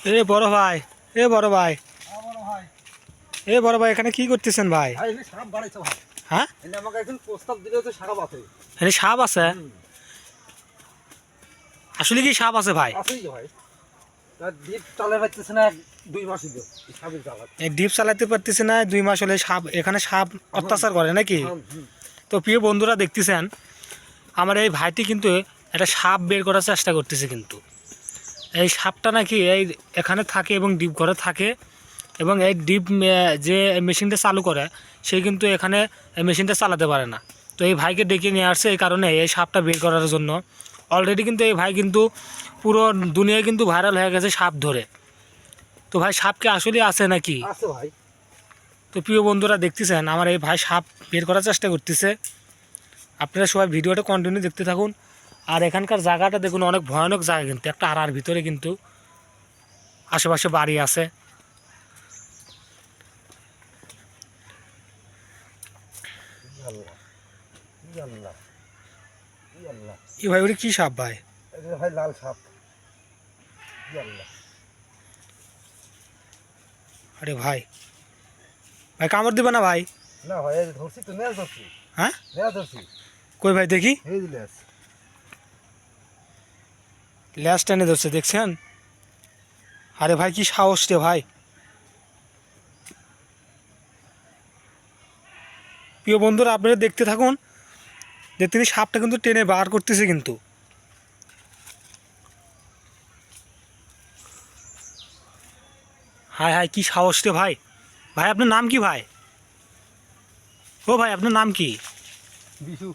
এ বড় ভাই এ বড় ভাই। এ বড় ভাই এখানে কি করতেছেন ভাই? হ্যাঁ? সাপ আছে। এখানে সাপ আছে? আসলে কি সাপ আছে ভাই? ডিপ চালাতে। পারতেছে না দুই মাস হলে সাপ এখানে সাপ অত্যাচার করে নাকি। তো প্রিয় বন্ধুরা দেখতেছেন আমার এই ভাইটি কিন্তু একটা সাপ বের করার চেষ্টা করতেছে কিন্তু। এই সাপটা নাকি এই এখানে থাকে এবং ডিপ ঘরে থাকে এবং এই ডিপ যে মেশিনটা চালু করে সে কিন্তু এখানে মেশিনটা চালাতে পারে না। তো এই ভাইকে ডেকে নিয়ে আসছে এই কারণে এই সাপটা বের করার জন্য। অলরেডি কিন্তু এই ভাই কিন্তু পুরো দুনিয়ায় কিন্তু ভাইরাল হয়ে গেছে সাপ ধরে। তো ভাই সাপকে আসলে আছে নাকি? ভাই। তো প্রিয় বন্ধুরা দেখতেছেন আমার এই ভাই সাপ বের করার চেষ্টা করতেছে। আপনারা সবাই ভিডিওটা কন্টিনিউ দেখতে থাকুন। আর এখানকার জায়গাটা দেখুন অনেক ভয়ানক জায়গা কিন্তু একটা আড়ার ভিতরে কিন্তু আশেপাশে বাড়ি আছে। ই ভাই ওটা কী সাপ ভাই? ভাই লাল সাপ। আরে ভাই ভাই কামড় দিবে না ভাই? না ভাই ধরছি তো নেয়া ধরছি। হ্যাঁ? নেয়া ধরছি। কই ভাই দেখি। এই দিলে আছে ল্যাস টেনে ধরছে, দেখছেন? আরে ভাই, কি সাহস রে ভাই। প্রিয় বন্ধুরা, আপনারা দেখতে থাকুন, যে তিনি সাপটা কিন্তু টেনে বার করতেছে কিন্তু। হায় হায়, কি সাহস রে ভাই। ভাই, আপনার নাম কি ভাই? ও ভাই, আপনার নাম কি? বিশু।